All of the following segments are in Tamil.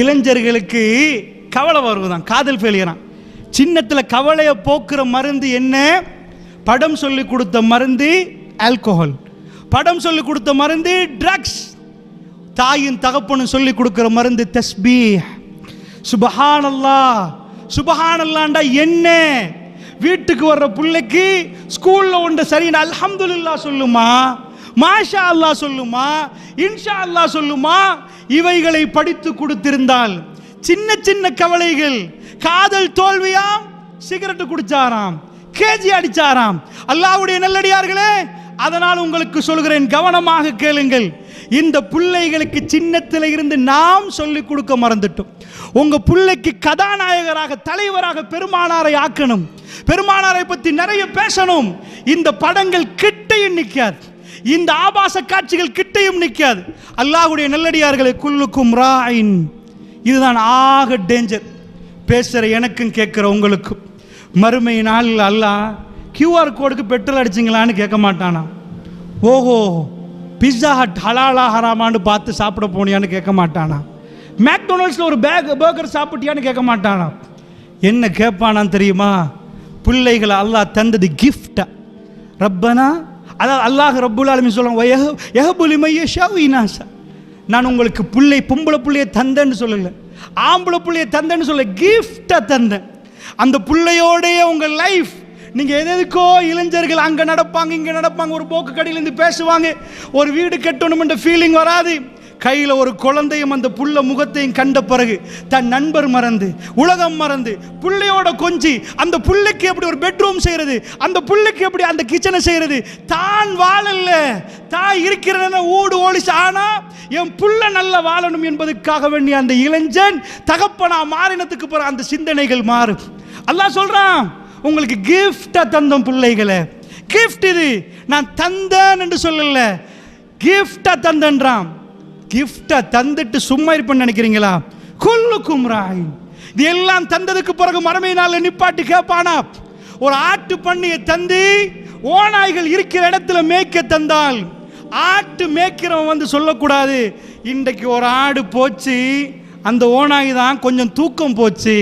இளைஞர்களுக்கு கவலை வருவதான் காதல் ஃபெயிலியரான் சின்னத்தில் கவலையை போக்குற மருந்து என்ன? படம் சொல்லி கொடுத்த மருந்து ஆல்கோஹால் படம் சொல்லி கொடுத்த மருந்து ட்ரக்ஸ் தாயின் தகப்பனும் சொல்லி கொடுக்குற மருந்து தஸ்பி சுபஹானல்லா. சுபஹானல்லாண்டா என்ன? வீட்டுக்கு வர்ற பிள்ளைக்கு ஸ்கூலில் ஒன்று சரின்னு அல்ஹம்துலில்லா சொல்லுமா? மாஷா அல்லாஹ் சொல்லுமா இன்ஷா அல்லாஹ் சொல்லுமா இவைகளை படித்து கொடுத்திருந்தால் சின்ன சின்ன கவலைகள் காதல் தோல்வியாம் சிகரெட் குடிச்சாராம் கேஜி அடிச்சாராம். அல்லாவுடைய நல்லடியார்களே அதனால் உங்களுக்கு சொல்கிறேன் கவனமாக கேளுங்கள். இந்த பிள்ளைகளுக்கு சின்னத்தில் இருந்து நாம் சொல்லிக் கொடுக்க மறந்துட்டோம். உங்க பிள்ளைக்கு கதாநாயகராக தலைவராக பெருமானாரை ஆக்கணும். பெருமானாரை பற்றி நிறைய பேசணும். இந்த படங்கள் கிட்டையும் நிற்காது இந்த ஆபாச காட்சிகள் கிட்டையும் நிற்காது. அல்லாஹ்வுடைய நல்லடியார்களை குல்லுக்கும் ராயின் இதுதான் ஆக டேஞ்சர் பேசுகிற எனக்கும் கேட்குற உங்களுக்கும் மறுமை நாளில் அல்லாஹ் கியூஆர் கோடுக்கு பெட்ரோல் அடிச்சிங்களான்னு கேட்க மாட்டானா? ஓஹோ பிஸ்ஸா ஹட் ஹலாலா ஹராமான்னு பார்த்து சாப்பிட போனியான்னு கேட்க மாட்டானா? மேக்டொனால்ட்ஸில் ஒரு பேக் பர்கர் சாப்பிட்டியான்னு கேட்க மாட்டானா? என்ன கேட்பானான்னு தெரியுமா? பிள்ளைகளை அல்லாஹ் தந்தது கிஃப்டா ரப்பனா அதாவது அல்லாஹ் ரப்புல் ஆலமீன் சொல்லுவாங்க எஹபுலிமைய ஷாவினாசா நான் உங்களுக்கு பிள்ளை பொம்பளை பிள்ளைய தந்தேன்னு சொல்லலை. ஆம்பளை பிள்ளைய தந்தேன்னு சொல்ல கிஃப்டை தந்தேன். அந்த பிள்ளையோடைய உங்கள் லைஃப் நீங்கள் எது எதுக்கோ இளைஞர்கள் அங்கே நடப்பாங்க இங்கே நடப்பாங்க ஒரு போக்கு கடையிலேருந்து பேசுவாங்க ஒரு வீடு கட்டணுமென்ற ஃபீலிங் வராது. கையில் ஒரு குழந்தையும் அந்த புள்ள முகத்தையும் கண்ட பிறகு தன் நண்பர் மறந்து உலகம் மறந்து புள்ளையோட கொஞ்சி அந்த புள்ளைக்கு எப்படி ஒரு பெட்ரூம் செய்கிறது அந்த புள்ளைக்கு எப்படி அந்த கிச்சனை செய்கிறது தான் வாழல தான் இருக்கிறத ஊடு ஓடிச்சு. ஆனால் என் புள்ள நல்லா வாழணும் என்பதுக்காக வேண்டிய அந்த இளைஞன் தகப்பனா மாறினத்துக்கு பிற அந்த சிந்தனைகள் மாறும். அல்லாஹ் சொல்கிறான் உங்களுக்கு கிஃப்டா தந்தோம் பிள்ளைகளை. கிஃப்ட் இது நான் தந்தேன் என்று சொல்லல. கிஃப்டா தந்தன்றான் கிஃப்டை தந்துட்டு சும்மா இருப்பேன்னு நினைக்கிறீங்களா? கொல்லுக்கும் ராய் இது எல்லாம் தந்ததுக்கு பிறகு மறுமை நாளில் நிப்பாட்டி கேட்பானா ஒரு ஆட்டு பண்ணியை தந்து ஓநாய்கள் இருக்கிற இடத்துல மேய்க்க தந்தால் ஆட்டு மேய்க்கிறவன் வந்து சொல்லக்கூடாது. இன்றைக்கு ஒரு ஆடு போச்சு அந்த ஓநாய் தான் கொஞ்சம் தூக்கம் போச்சு.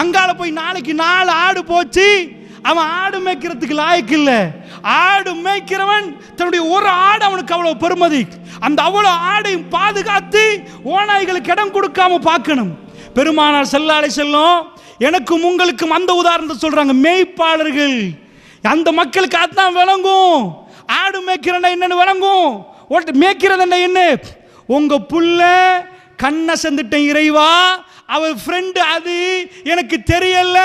அங்கால போய் நாளைக்கு நாலு ஆடு போச்சு அவன் ஆடு மேய்க்கிறதுக்கு லாய்க்கு இல்லை. ஆடு மேய்க்கிறவன் தன்னுடைய ஒரு ஆடு அவனுக்கு அவ்வளவு பெருமதி. அந்த அவ்வளோ ஆடையும் பாதுகாத்து ஓநாய்களுக்கு இடம் கொடுக்காம பார்க்கணும். பெருமானார் செல்லாலை செல்லும் எனக்கும் உங்களுக்கும் அந்த உதாரணத்தை சொல்றாங்க மேய்ப்பாளர்கள். அந்த மக்களுக்கு அதுதான் விளங்கும். ஆடு மேய்க்கிறன என்னன்னு விளங்கும். ஓட்டு மேய்க்கிறது என்ன? உங்க புள்ள கண்ணை செந்துட்டேன் இறைவா அவர் ஃப்ரெண்டு அது. எனக்கு தெரியல.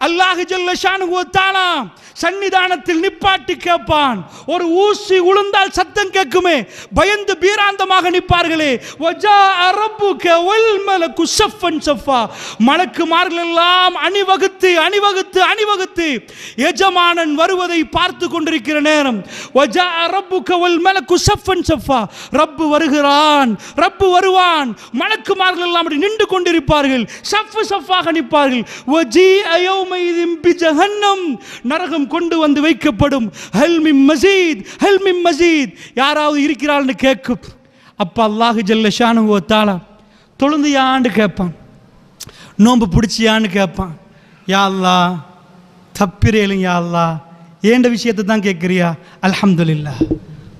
அல்லாஹ் ஜல்ல ஷானு தானா சன்னிதானத்தில் நிப்பாட்டி கேட்பான். ஒரு ஊசி உளுந்தால் சத்தம் கேட்குமே. பயந்து பீராந்தமாக நிற்பார்களே. வஜா அரபு ஒல் மேல சஃபன் சஃபா. மலக்குமார்கள் எல்லாம் அணிவகுத்து அணிவகுத்து அணிவகுத்து எஜமானன் வருவதை பார்த்து கொண்டிருக்கிற நேரம். வஜா அரபு ஒல் மேல சஃபன் சஃபா. ரப்பு வருகிறான் ரப்பு வருவான். மலக்குமார்கள் எல்லாம் அப்படி நின்று நிற்பார்கள். சஃப்பு சஃப்பாக நிற்பார்கள். ஒஜி அயோமைதிம் பி ஜஹன்னம் நரகம் கொண்டு வந்து வைக்கப்படும். ஹல்மி மசீத் ஹல்மி மசீத். யாராவது இருக்கிறாள்னு கேட்கும் அப்போ அல்லாஹு ஜல்ல ஷானு தாளா தொழுந்தியான்னு கேட்பான். நோன்பு பிடிச்சியான்னு கேட்பான். யா அல்லா தப்பிரேலும் யா அல்லா ஏண்ட விஷயத்தை தான் கேட்குறியா? அலமதுல்லா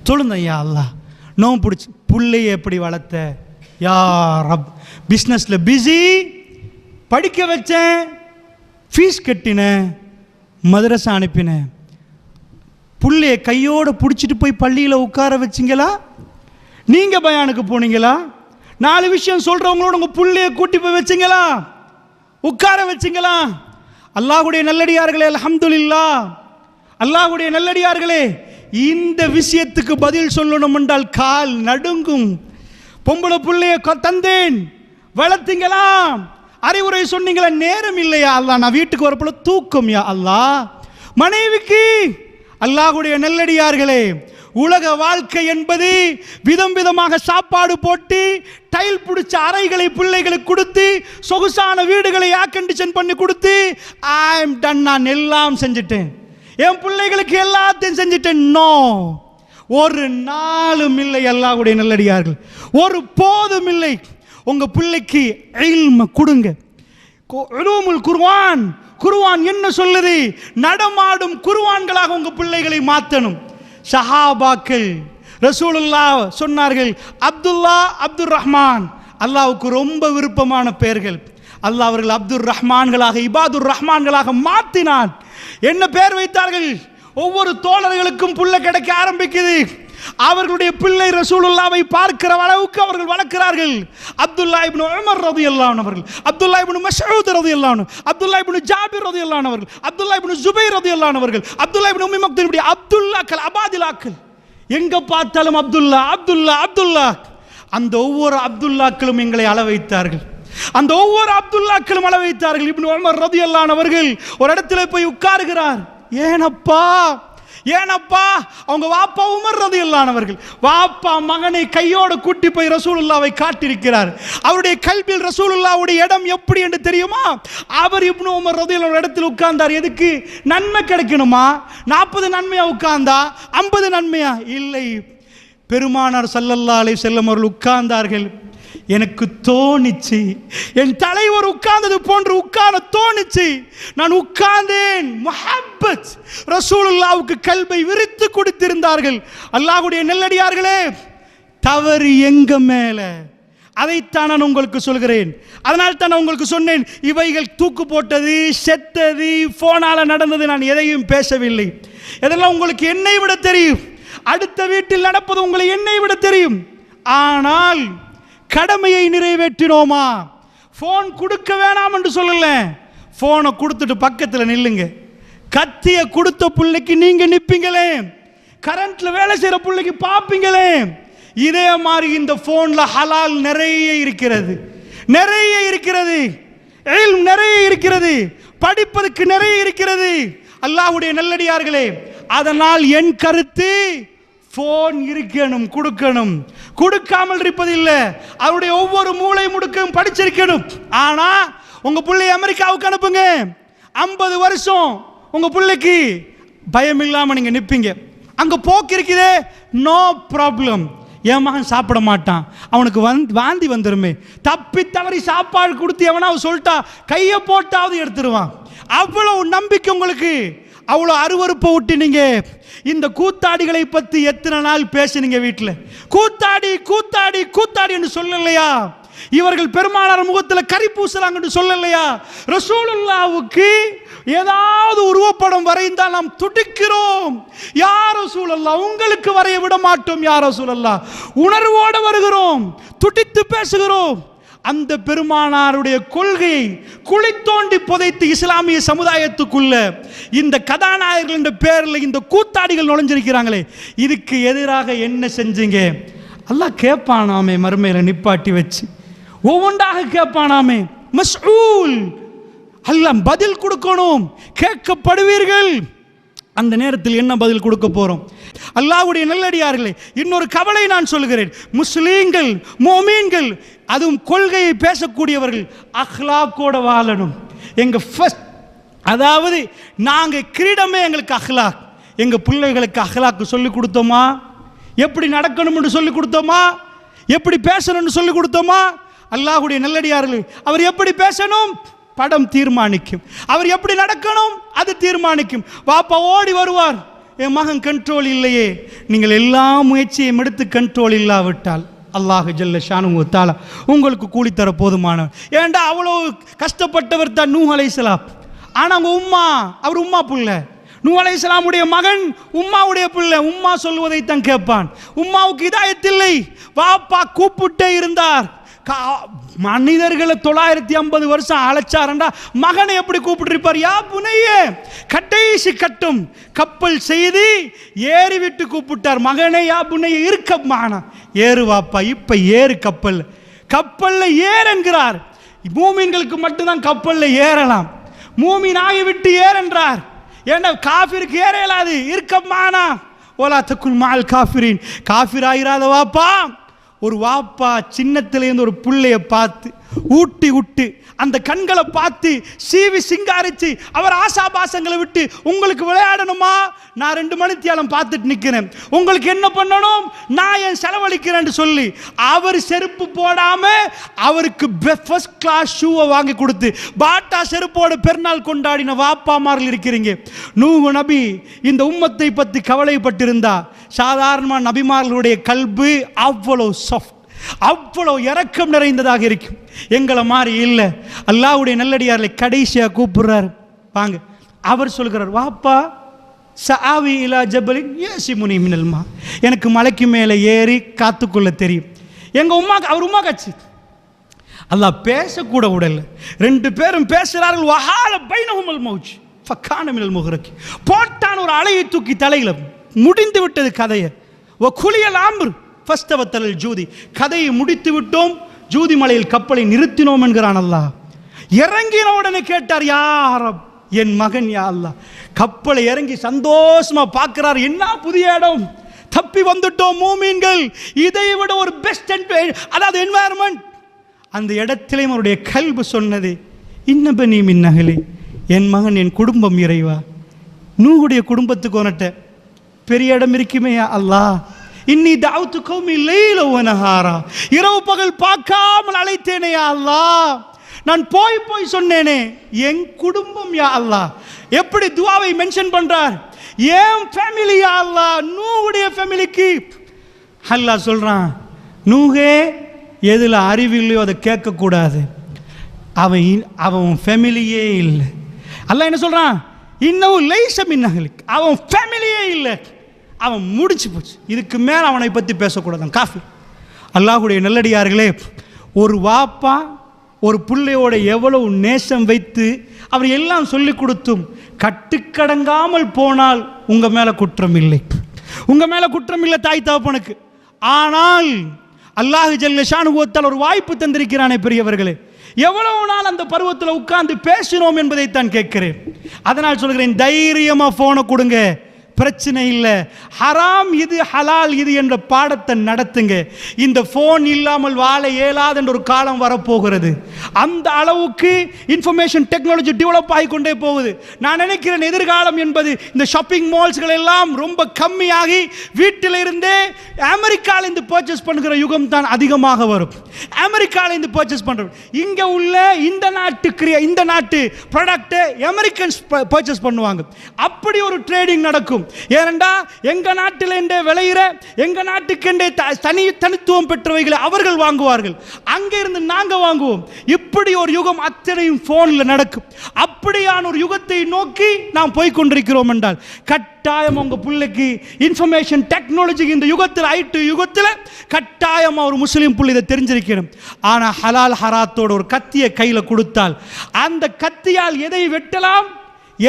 தொழுந்த யா அல்லா நோன்பு பிடிச்சி பிள்ளையை எப்படி வளர்த்த? யா ரப். பிஸ்னஸில் பிஸி படிக்க வச்சேன் ஃபீஸ் கட்டினேன் மதரசை அனுப்பினேன். புள்ளைய கையோடு பிடிச்சிட்டு போய் பள்ளியில் உட்கார வச்சிங்களா? நீங்கள் பயானுக்கு போனீங்களா? நாலு விஷயம் சொல்கிறவங்களோட உங்கள் புள்ளைய கூட்டி போய் வச்சிங்களா? உட்கார வச்சிங்களா? அல்லாஹுடைய நல்லடியார்களே அலமதுல்லா அல்லாஹுடைய நல்லடியார்களே இந்த விஷயத்துக்கு பதில் சொல்லணும் என்றால் கால் நடுங்கும். பொம்பளை பிள்ளைய தந்தேன். வளர்த்தீங்களா அறிவுரை சொன்னீங்களா நேரம் இல்லையா அல்லாஹ் நான் வீட்டுக்கு வரப்போல தூக்கம் யா அல்லாஹ் மனைவிக்கு அல்லாஹுடைய நெல்லடியார்களே உலக வாழ்க்கை என்பது விதம் விதமாக சாப்பாடு போட்டு டைல் பிடிச்ச அறைகளை பிள்ளைகளுக்கு கொடுத்து சொகுசான வீடுகளை ஏர் கண்டிஷன் பண்ணி கொடுத்து ஐ எம் டன் நான் எல்லாம் செஞ்சுட்டேன். என் பிள்ளைகளுக்கு எல்லாத்தையும் செஞ்சுட்டேன். நோ ஒரு நாளும் இல்லை அல்லாஹ்வுடைய நல்லடியார்கள். ஒரு போதும் இல்லை. உங்கள் பிள்ளைக்கு இல்ம கொடுங்க. கு- உலூமுல் குருவான் குருவான் என்ன சொல்லுது? நடமாடும் குருவான்களாக உங்கள் பிள்ளைகளை மாற்றணும் சஹாபாக்கள் ரசூலுல்லா சொன்னார்கள் அப்துல்லா அப்துல் ரஹ்மான் அல்லாவுக்கு ரொம்ப விருப்பமான பெயர்கள். அல்லாஹ் அவர்கள் அப்துல் ரஹ்மான்களாக இபாதுர் ரஹ்மான்களாக மாற்றினான் என்ன பெயர் வைத்தார்கள்? ஒவ்வொரு தோழர்களுக்கும் புள்ள கிடைக்க ஆரம்பிக்குது. அவர்களுடைய பிள்ளை ரசூலுல்லாவை பார்க்கிற அளவுக்கு அவர்கள் வளர்க்கிறார்கள். அப்துல்லா இப்னு உமர் ரலியல்லாஹு அவர்கள் அப்துல்லா இப்னு மஷூத் ரலியல்லாஹு அன்ஹு அப்துல்லா இப்னு ஜாபிர் ரலியல்லாஹு அவர்கள் அப்துல்லா இப்னு ஜுபைர் ரலியல்லாஹு அவர்கள் அப்துல்லா இப்னு உம்மி மக்தூர் இப்படி அப்துல்லாக்கள் அபாதிலாக்கள் எங்க பார்த்தாலும் அப்துல்லா அப்துல்லா அப்துல்லா. அந்த ஒவ்வொரு அப்துல்லாக்களும் எங்களை அள வைத்தார்கள் அந்த ஒவ்வொரு அப்துல்லாக்களும் அள வைத்தார்கள் இப்னு உமர் ரலியல்லாஹு அவர்கள் ஒரு இடத்துல போய் உட்காருகிறார். ஏனப்பா ஏனப்பா அவங்க வாப்பா உமர் ரதியல்லானவர்கள் வாப்பா மகனை கையோடு கூட்டி போய் ரசூலுல்லாவை காட்டியிருக்கிறார். அவருடைய கல்வியில் ரசூலுல்லாவுடைய இடம் எப்படி என்று தெரியுமா? அவர் இப்னு உமர் ரதி இடத்தில் உட்கார்ந்தார். எதுக்கு? நன்மை கிடைக்கணுமா? நாற்பது நன்மையா உட்கார்ந்தா? ஐம்பது நன்மையா? இல்லை. பெருமானார் சல்லல்லா அலை செல்லம் அவர்கள் உட்கார்ந்தார்கள். எனக்கு தோணிச்சு. என் தலைவர் உட்கார்ந்தது போன்று உட்கார தோணிச்சு. நான் உட்கார்ந்தேன். முஹப்பத். ரசூலுல்லாவுக்கு கல்வை விரித்து கொடுத்திருந்தார்கள். அல்லாஹ்வுடைய நெல்லடியார்களே தவறு எங்க மேல? அதைத்தான் நான் உங்களுக்கு சொல்கிறேன். அதனால் தான் நான் உங்களுக்கு சொன்னேன் இவைகள் தூக்கு போட்டது செத்தது போனால நடந்தது நான் எதையும் பேசவில்லை. இதெல்லாம் உங்களுக்கு என்னை விட தெரியும். அடுத்த வீட்டில் நடப்பது உங்களை என்னை விட தெரியும். ஆனால் கடமையை நிறைவேற்றினோமா? ஃபோன் கொடுக்க வேணாம் என்று சொல்லல. ஃபோனை கொடுத்துட்டு பக்கத்தில் நில்லுங்க. கத்திய கொடுத்த பிள்ளைக்கு நீங்க நிப்பீங்களே. கரண்ட்ல வேலை செய்யற பிள்ளைக்கு பார்ப்பீங்களே இதே மாதிரி இந்த ஃபோனில் ஹலால் நிறைய இருக்கிறது. நிறைய இருக்கிறது. நிறைய இருக்கிறது. படிப்பதற்கு நிறைய இருக்கிறது. அல்லாஹுடைய நல்லடியார்களே அதனால் என் கருத்து ஃபோன் இருக்கணும் கொடுக்கணும். கொடுக்காமல் இருப்பதில்லை. அவருடைய ஒவ்வொரு மூளை முடுக்கும் படிச்சிருக்கணும். ஆனா உங்க பிள்ளை அமெரிக்காவுக்கு அனுப்புங்க. ஐம்பது வருஷம் உங்க பிள்ளைக்கு பயம் இல்லாமல் நீங்க நிற்பீங்க அங்க போக்கு இருக்குதே. நோ ப்ராப்ளம் என் மகன் சாப்பிட மாட்டான். அவனுக்கு வந் வாந்தி வந்துருமே. தப்பி தவறி சாப்பாடு கொடுத்து எவனாவது சொல்லிட்டா கையை போட்டாவது எடுத்துருவான். அவ்வளவு நம்பிக்கை உங்களுக்கு. அவ்வளோ அருவருப்பை விட்டுனீங்க இந்த கூத்தாடிகளை பற்றி எத்தனை நாள் பேசினீங்க வீட்டில் கூத்தாடி கூத்தாடி கூத்தாடின்னு சொல்லலையா? இவர்கள் பெருமானார் முகத்தில் கறி பூசுறாங்கன்னு சொல்லலையா? ரசூலுல்லாவுக்கு ஏதாவது உருவப்படம் வரைந்தால் நாம் துடிக்கிறோம். யார் ரசூலல்லா உங்களுக்கு வரைய விட மாட்டோம் யார் ரசூலல்லா. உணர்வோடு வருகிறோம் துடித்து பேசுகிறோம். அந்த பெருமானாருடைய கொள்கையை குழி தோண்டி புதைத்து இஸ்லாமிய சமுதாயத்துக்குள்ள இந்த கதாநாயகர்கள் என்ற பேரில் இந்த கூத்தாடிகள் நுழைஞ்சிருக்கிறாங்களே இதுக்கு எதிராக என்ன செஞ்சீங்க? அல்லாஹ் கேட்பானாமே மறுமையில நிப்பாட்டி வச்சு. ஒவ்வொன்றாக கேட்பானாமே மஸ்ஊல் எல்லாம் பதில் கொடுக்கணும் கேட்கப்படுவீர்கள். அந்த நேரத்தில் என்ன பதில் கொடுக்க போகிறோம் அல்லாவுடைய நல்லடியார்களே இன்னொரு கவலை நான் சொல்கிறேன் முஸ்லீம்கள் மோமீன்கள் அதுவும் கொள்கையை பேசக்கூடியவர்கள் அஹ்லாக்கோட வாழணும். எங்கள் ஃபஸ்ட் அதாவது நாங்கள் கிரீடமே எங்களுக்கு அஹ்லாக். எங்கள் பிள்ளைகளுக்கு அஹ்லாக்கு சொல்லிக் கொடுத்தோமா? எப்படி நடக்கணும்னு சொல்லிக் கொடுத்தோமா? எப்படி பேசணும்னு சொல்லிக் கொடுத்தோமா? அல்லாஹுடைய நல்லடியார்கள் அவர் எப்படி பேசணும்? படம் தீர்மானிக்கும். அவர் எப்படி நடக்கணும்? அது தீர்மானிக்கும். வாப்பா ஓடி வருவார். என் மகன் கண்ட்ரோல் இல்லையே. நீங்கள் எல்லா முயற்சியும் எடுத்து கண்ட்ரோல் இல்லாவிட்டால் அல்லாஹ் ஜல்ல ஷானு தாலா உங்களுக்கு கூலி தர போதுமானவர் ஏன்டா அவ்வளோ கஷ்டப்பட்டவர் தான் நூ அலைசலாம் ஆனால் அவங்க உம்மா அவர் உம்மா புள்ள. நூ அலைசலாமுடைய மகன் உம்மாவுடைய பிள்ளை. உம்மா சொல்வதை தான் கேட்பான். உம்மாவுக்கு இதாயத்தில்லை. வாப்பா கூப்பிட்டே இருந்தார். மனிதர்களை தொள்ளாயிரத்தி ஐம்பது வருஷம் அழைச்சாரண்டா. மகனை எப்படி கூப்பிட்டுருப்பார்? யா புனையே. கடைசி கட்டும் கப்பல் செய்து ஏறி விட்டு கூப்பிட்டார். மகனே யா புனைய இருக்க மானா. ஏறு வாப்பா இப்ப ஏறு கப்பல். கப்பலில் ஏறென்கிறார் மூமின்களுக்கு மட்டும்தான் கப்பலில் ஏறலாம். மூமின் ஆகிவிட்டு ஏறென்றார். ஏன்னா காஃபிருக்கு ஏற இயலாது இருக்கமானா ஓலா தக்குள் மால் காஃபிரின். காஃபிர் ஆகிறாத வாப்பா ஒரு வாப்பா சின்னத்திலேருந்து ஒரு பிள்ளைய பார்த்து ஊட்டி விட்டு அந்த கண்களை பார்த்து சீவி சிங்காரிச்சு அவர் ஆசாபாசங்களை விட்டு உங்களுக்கு விளையாடணுமா? நான் ரெண்டு மணி தியாலம் பார்த்துட்டு நிற்கிறேன் உங்களுக்கு என்ன பண்ணணும்? நான் என் செலவழிக்கிறேன்னு சொல்லி. அவர் செருப்பு போடாம அவருக்கு ஃபர்ஸ்ட் கிளாஸ் ஷூவை வாங்கி கொடுத்து பாட்டா செருப்போட பெருநாள் கொண்டாடின வாப்பாமார்கள் இருக்கிறீங்க. நூஹு நபி இந்த உம்மத்தை பற்றி கவலைப்பட்டிருந்தா. சாதாரணமாக நபிமார்களுடைய கல்பு அவ்வளோ சாஃப்ட் அவ்வளோ இரக்கம் நிறைந்ததாக இருக்கும். எங்களை மாதிரி இல்லை. அல்லாஹ்வுடைய நல்லடியார்களை கடைசியாக கூப்பிடுறாரு. வாங்க. அவர் சொல்கிறார் வாப்பா சாவி இலா ஜபலின் ஏசி முனி மினல்மா எனக்கு மலைக்கு மேலே ஏறி காத்துக்கொள்ள தெரியும். எங்கள் உமா அவர் உமா கட்சி. அல்லாஹ் பேசக்கூட விடல. ரெண்டு பேரும் பேசுகிறார்கள் வஹால பைனஹுமல் மௌச்சு ஃபக்கான மினல் முகரக்கு போட்டான் ஒரு அலையை தூக்கி தலையில். முடிந்து விட்டது கதையை. ஓ குளியல் ஆம்பு ஃபஸ்தவத்தல் ஜூதி. கதையை முடித்து விட்டோம் ஜூதி மலையில் கப்பலை நிறுத்தினோம் என்கிறான் அல்லாஹ். இறங்கின உடனே கேட்டார் யார் என் மகன் யா அல்லாஹ். கப்பலை இறங்கி சந்தோஷமா பார்க்கிறார் என்ன புதிய இடம்? தப்பி வந்துட்டோம் மூமீன்கள். இதை விட ஒரு பெஸ்ட் அதாவது என்வாயர்மெண்ட் அந்த இடத்திலே அவருடைய கல்பு சொன்னது இன்னப நீ மின்னகலே என் மகன் என் குடும்பம் இறைவா. நூகுடைய குடும்பத்துக்கு உனட்ட பெரிய இடம் இருக்குமே அல்லாஹ். இன்னி தாவுத்து கௌமி லைல இரவு பகல் பார்க்காமல் அழைத்தேனே அல்லா நான் போய் போய் சொன்னேனே என் குடும்பம் யா அல்லாஹ். எப்படி துவாவை மென்ஷன் பண்றார்? ஏன் ஃபேமிலி யா அல்லா நூவுடைய ஃபேமிலிக்கு அல்லாஹ் சொல்கிறான் நூகே எதில் அறிவு இல்லையோ அதை கேட்கக்கூடாது. அவன் அவன் ஃபேமிலியே இல்லை. அல்ல என்ன சொல்கிறான் இன்னும் லைச மின்னகலுக்கு அவன் ஃபேமிலியே இல்லை. அவன் முடிச்சு போச்சு. இதுக்கு மேலே அவனை பற்றி பேசக்கூடாதான். காஃபி. அல்லாஹுடைய நல்லடியார்களே ஒரு வாப்பா ஒரு பிள்ளையோட எவ்வளவு நேசம் வைத்து அவர் எல்லாம் சொல்லி கொடுத்தும் கட்டுக்கடங்காமல் போனால் உங்கள் மேலே குற்றம் இல்லை. உங்கள் மேலே குற்றம் இல்லை தாய் தகப்பனுக்கு. ஆனால் அல்லாஹ் ஜல்லஷானுகோத்தால் ஒரு வாய்ப்பு தந்திருக்கிறானே பெரியவர்களே. எவ்வளவு நாள் அந்த பருவத்தில் உட்கார்ந்து பேசினோம் என்பதைத்தான் கேட்கிறேன். அதனால் சொல்கிறேன் தைரியமாக ஃபோனை கொடுங்க. பிரச்சனை இல்லை. ஹராம் இது ஹலால் இது என்ற பாடத்தை நடத்துங்க. இந்த ஃபோன் இல்லாமல் வாழ இயலாது என்ற ஒரு காலம் வரப்போகிறது. அந்த அளவுக்கு இன்ஃபர்மேஷன் டெக்னாலஜி டெவலப் ஆகிக்கொண்டே போகுது. நான் நினைக்கிறேன் எதிர்காலம் என்பது இந்த ஷாப்பிங் மால்ஸ்கள் எல்லாம் ரொம்ப கம்மியாகி வீட்டில் இருந்தே அமெரிக்காவிலேருந்து பர்ச்சேஸ் பண்ணுகிற யுகம் தான் அதிகமாக வரும். அமெரிக்காவிலேருந்து பர்ச்சேஸ் பண்ணுறோம் இங்கே உள்ள இந்த நாட்டு கிரியா இந்த நாட்டு ப்ராடக்ட்டை அமெரிக்கன்ஸ் பர்ச்சேஸ் பண்ணுவாங்க. அப்படி ஒரு ட்ரேடிங் நடக்கும். ஏனெண்டா எங்க என்றே விளையிற எங்க நாட்டுக்கென்றே த- தனி தனித்துவம் பெற்றவைகளை அவர்கள் வாங்குவார்கள். அங்கே இருந்து நாங்கள் வாங்குவோம். இப்படி ஒரு யுகம் அத்தனையும் ஃபோனில் நடக்கும். அப்படியான ஒரு யுகத்தை நோக்கி நாம் போய்கொண்டிருக்கிறோம் என்றால் கட்டாயம் உங்க பிள்ளைக்கு இன்ஃபர்மேஷன் டெக்னாலஜி இந்த யுகத்தில் ஐட்டு யுகத்தில் கட்டாயம் ஒரு முஸ்லீம் புள்ளி இதை தெரிஞ்சிருக்கணும். ஆனால் ஹலால் ஹராத்தோட ஒரு கத்தியை கையில் கொடுத்தால் அந்த கத்தியால் எதை வெட்டலாம்?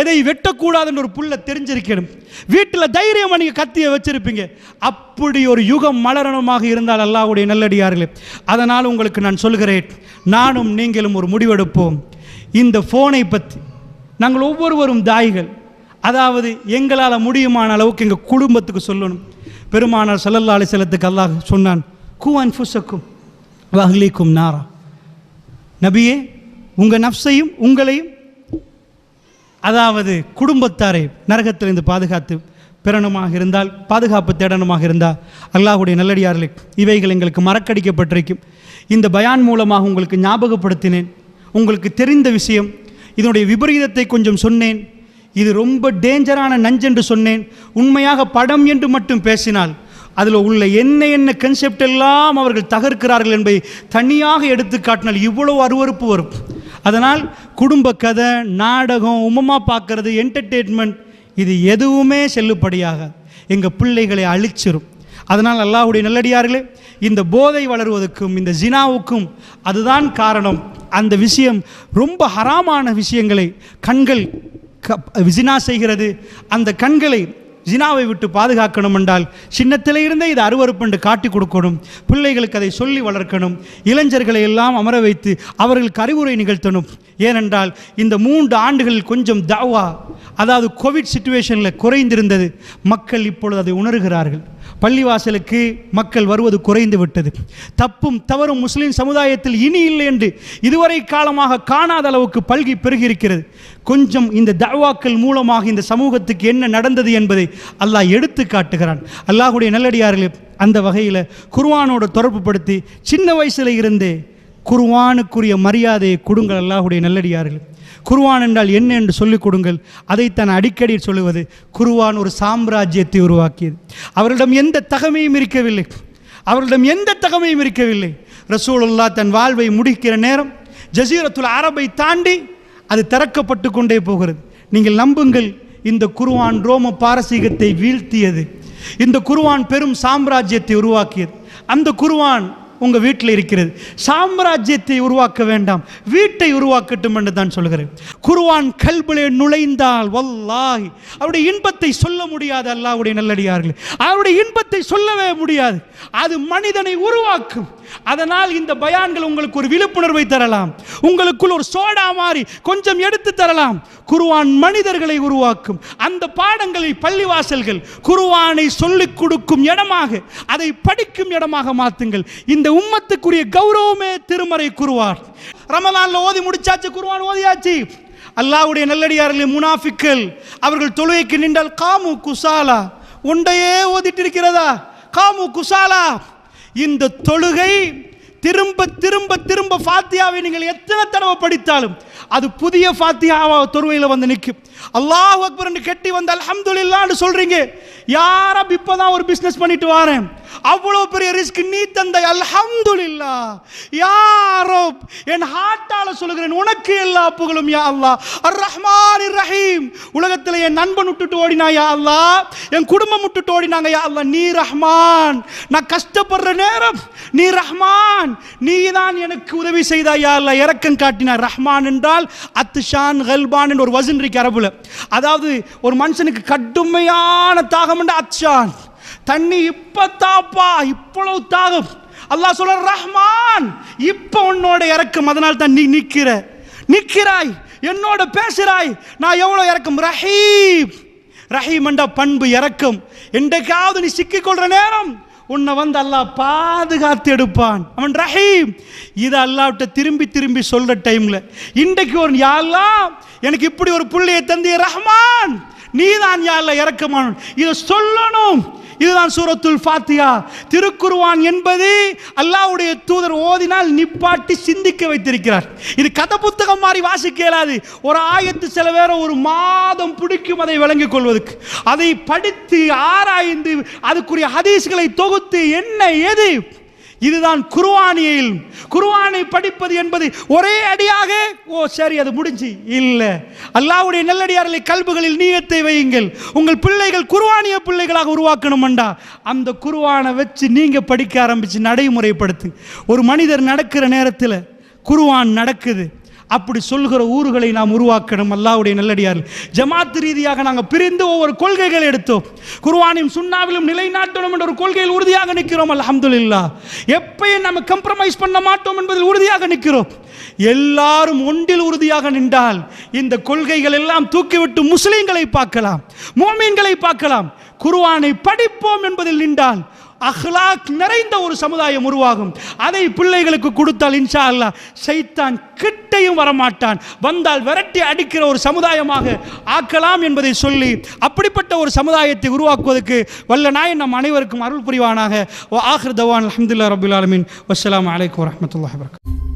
எதை வெட்டக்கூடாதுன்னு ஒரு புள்ள தெரிஞ்சிருக்கணும். வீட்டில் தைரியமாக நீங்கள் கத்தியை வச்சுருப்பீங்க. அப்படி ஒரு யுகம் மலரணமாக இருந்தால் அல்லாவுடைய நல்லடியார்களே அதனால் உங்களுக்கு நான் சொல்கிறேன் நானும் நீங்களும் ஒரு முடிவெடுப்போம். இந்த ஃபோனை பற்றி நாங்கள் ஒவ்வொருவரும் தாய்கள் அதாவது எங்களால் முடியுமான அளவுக்கு எங்கள் குடும்பத்துக்கு சொல்லணும். பெருமானார் ஸல்லல்லாஹு அலைஹி செல்லத்துக்கு அல்லாஹ் சொன்னான் கூவன் ஃபுசக்கும் வஹ்லிக்கும் நாரா. நபியே உங்கள் நஃப்ஸையும் உங்களையும் அதாவது குடும்பத்தாரை நரகத்திலிருந்து பாதுகாத்து பெறணுமாக இருந்தால் பாதுகாப்பு தேடணுமாக இருந்தால் அல்லாஹுடைய நல்லடியார்களே இவைகள் எங்களுக்கு மறக்கடிக்கப்பட்டிருக்கும். இந்த பயான் மூலமாக உங்களுக்கு ஞாபகப்படுத்தினேன். உங்களுக்கு தெரிந்த விஷயம் இதனுடைய விபரீதத்தை கொஞ்சம் சொன்னேன். இது ரொம்ப டேஞ்சரான நஞ்சென்று சொன்னேன். உண்மையாக படம் என்று மட்டும் பேசினால் அதில் உள்ள என்ன என்ன கன்செப்ட் எல்லாம் அவர்கள் தகர்க்கிறார்கள் என்பதை தனியாக எடுத்து காட்டினால் இவ்வளோ அருவருப்பு வரும். அதனால் குடும்ப கதை நாடகம் உமமாக பார்க்குறது என்டர்டெயின்மெண்ட் இது எதுவுமே செல்லுபடியாக எங்கள் பிள்ளைகளை அழிச்சிரும். அதனால் அல்லாஹுடைய நல்லடியார்களே இந்த போதை வளருவதற்கும் இந்த ஜினாவுக்கும் அதுதான் காரணம். அந்த விஷயம் ரொம்ப ஹராமான விஷயங்களை கண்கள் க- ஜினா செய்கிறது. அந்த கண்களை ஜினாவை விட்டு பாதுகாக்கணும் என்றால் சின்னத்திலே இருந்தே இது அருவருப்பென்று காட்டி கொடுக்கணும். பிள்ளைகளுக்கு அதை சொல்லி வளர்க்கணும். இளைஞர்களை எல்லாம் அமர வைத்து அவர்களுக்கு அறிவுரை நிகழ்த்தணும். ஏனென்றால் இந்த மூன்று ஆண்டுகளில் கொஞ்சம் தாவா அதாவது கோவிட் சுச்சுவேஷனில் குறைந்திருந்தது. மக்கள் இப்பொழுது அதை உணர்கிறார்கள். பள்ளிவாசலுக்கு மக்கள் வருவது குறைந்து விட்டது. தப்பும் தவறும் முஸ்லீம் சமுதாயத்தில் இனி இல்லை என்று இதுவரை காலமாக காணாத அளவுக்கு பல்கி பெருகியிருக்கிறது. கொஞ்சம் இந்த தவாக்கள் மூலமாக இந்த சமூகத்துக்கு என்ன நடந்தது என்பதை அல்லாஹ் எடுத்து காட்டுகிறான். அல்லாஹுடைய நல்லடியார்களே அந்த வகையில் குர்வானோட தொடர்பு படுத்தி சின்ன வயசுல இருந்தே குருவானுக்குரிய மரியாதையை கொடுங்கள் அல்லாஹுடைய நல்லடியார்கள். குருவான் என்றால் என்ன என்று சொல்லிக் கொடுங்கள். அதைத்தான் அடிக்கடி சொல்லுவது. குருவான் ஒரு சாம்ராஜ்யத்தை உருவாக்கியது. அவர்களிடம் எந்த தகமையும் இருக்கவில்லை. அவர்களிடம் எந்த தகமையும் இருக்கவில்லை. ரசூலுல்லாஹ் தன் வாழ்வை முடிக்கிற நேரம் ஜசீரத்துல் அரபை தாண்டி அது திறக்கப்பட்டு கொண்டே போகிறது. நீங்கள் நம்புங்கள் இந்த குருவான் ரோம பாரசீகத்தை வீழ்த்தியது. இந்த குருவான் பெரும் சாம்ராஜ்யத்தை உருவாக்கியது. அந்த குருவான் உங்கள் வீட்டில் இருக்கிறது. சாம்ராஜ்யத்தை உருவாக்க வேண்டாம். வீட்டை உருவாக்கட்டும் என்று தான் சொல்கிறேன் குருவான் கல்பிலே நுழைந்தால் வல்லாஹி. அவருடைய இன்பத்தை சொல்ல முடியாது அல்லாவுடைய நல்லடியார்கள். அவருடைய இன்பத்தை சொல்லவே முடியாது. அது மனிதனை உருவாக்கும். அதனால் இந்த பயான்கள் உங்களுக்கு ஒரு விழிப்புணர்வை தரலாம். உங்களுக்குள் ஒரு சோடா மாறி கொஞ்சம் எடுத்து தரலாம். குருவான் மனிதர்களை உருவாக்கும். அந்த பாடங்களை பள்ளிவாசல்கள் குருவானை சொல்லிக் கொடுக்கும் இடமாக அதை படிக்கும் இடமாக மாற்றுங்கள் இந்த உம்மத்துக்குரிய கௌரவமே திருமறை குருவார். ரமலான்ல ஓதி முடிச்சாச்சு குருவான் ஓதியாச்சு. அல்லாஹ்வுடைய நல்லடியார்களின் முனாஃபிக்கள் அவர்கள் தொழுகைக்கு நின்றால் காமு குசாலா. உண்டையே ஓதிட்டு இருக்கிறதா? காமு குசாலா. இந்த தொழுகை திரும்ப திரும்ப திரும்ப ஃபாத்தியாவை நீங்கள் எத்தனை தடவை படித்தாலும் அது புதிய ஃபாத்தியாவா தொழுவையில் வந்து நிற்கும். அல்லாஹ் அக்பர் கெட்டி வந்து அல்ஹம்துலில்லான்னு சொல்றீங்க. யாரா இப்பதான் ஒரு பிஸ்னஸ் பண்ணிட்டு வரேன்? அவ்வளோ பெரிய ரிஸ்க் நீ தந்த. அல்ஹம்துலில்லா. யாரோ என் ஹார்ட்டால சொல்லுகிறேன் உனக்கு எல்லா புகழும் யா அல்லா அர் ரஹ்மான் ரஹீம் உலகத்தில் என் நண்பன் விட்டுட்டு ஓடினா யா அல்லா என் குடும்பம் விட்டுட்டு ஓடினாங்க யா அல்லா நீ ரஹ்மான். நான் கஷ்டப்படுற நேரம் நீ ரஹ்மான். நீ தான் எனக்கு உதவி செய்தா யா அல்லா இறக்கம் காட்டினார் ரஹ்மான் என்றால் அத்துஷான் ஹல்பான் என்ற ஒரு வசன் இருக்கு அரபுல. அதாவது ஒரு மனுஷனுக்கு கடுமையான தாகம் அச்சான் அத்ஷான். தண்ணி இப்ப தாப்பா இவ்வளவு தாகம். அல்லாஹ் சொல்ற ரஹ்மான் இப்ப உன்னோட இறக்கும் அதனால் தான் நீ நிற்கிற நிற்கிறாய் என்னோட பேசுகிறாய் நான் எவ்வளோ இறக்கும்? ரஹீம். ரஹீம் என்ற பண்பு இறக்கும். என்றைக்காவது நீ சிக்கிக்கொள்ற நேரம் உன்னை வந்து அல்லாஹ் பாதுகாத்து எடுப்பான். அவன் ரஹீம். இதை அல்லாவிட்ட திரும்பி திரும்பி சொல்கிற டைமில் இன்றைக்கு ஒரு யாரெல்லாம் எனக்கு இப்படி ஒரு புள்ளையை தந்திய ரஹ்மான். நீ தான் யாரில் இறக்கமான இதை சொல்லணும். இதுதான் சூரத்துல் ஃபாத்தியா திருக்குருவான் என்பது அல்லாஹ்வுடைய தூதர் ஓதினால் நிப்பாட்டி சிந்திக்க வைத்திருக்கிறார். இது கதை புத்தகம் மாதிரி வாசிக்க இயலாது. ஒரு ஆயத்து சில பேர் ஒரு மாதம் பிடிக்கும் அதை விளங்கிக் கொள்வதற்கு. அதை படித்து ஆராய்ந்து அதுக்குரிய ஹதீஸ்களை தொகுத்து என்ன எது இதுதான் குருவானியில் குருவானை படிப்பது என்பது ஒரே அடியாக ஓ சரி அது முடிஞ்சு. இல்லை. அல்லாவுடைய நல்லடியார்களை கல்புகளில் நீயத்தை வையுங்கள். உங்கள் பிள்ளைகள் குருவானிய பிள்ளைகளாக உருவாக்கணும்டா அந்த குருவானை வச்சு நீங்கள் படிக்க ஆரம்பித்து நடைமுறைப்படுத்து. ஒரு மனிதர் நடக்கிற நேரத்தில் குருவான் நடக்குது. அப்படி சொல்கிற ஊர்களை நாம் உருவாக்கணும் அல்லாவுடைய நல்லடியார் ஜமாத் ரீதியாக நாங்கள் பிரிந்து ஒவ்வொரு கொள்கைகள் எடுத்தோம். குருவானின் சுண்ணாவிலும் நிலைநாட்டணும் என்ற ஒரு கொள்கையில் உறுதியாக நிற்கிறோம் அல்ஹம்துலில்லாஹ் எப்பயும் நம்ம கம்ப்ரமைஸ் பண்ண மாட்டோம் என்பதில் உறுதியாக நிற்கிறோம். எல்லாரும் ஒன்றில் உறுதியாக நின்றால் இந்த கொள்கைகள் எல்லாம் தூக்கிவிட்டு முஸ்லீம்களை பார்க்கலாம் மோமீன்களை பார்க்கலாம். குருவானை படிப்போம் என்பதில் நின்றால் அஹ்லாக் நிறைந்த ஒரு சமுதாயம் உருவாகும். அதை பிள்ளைகளுக்கு கொடுத்தால் இன்ஷா அல்லாஹ் சைத்தான் கிட்டையும் வரமாட்டான். வந்தால் விரட்டி அடிக்கிற ஒரு சமுதாயமாக ஆக்கலாம் என்பதை சொல்லி அப்படிப்பட்ட ஒரு சமுதாயத்தை உருவாக்குவதற்கு வல்ல நாயன் நம் அனைவருக்கும் அருள் புரிவானாக. ஆஹிர் தவான் அஹமதுல்லா ரபுல் ஆலமின். வசலாம் அலைக்கும் வரமத்துல வரகம்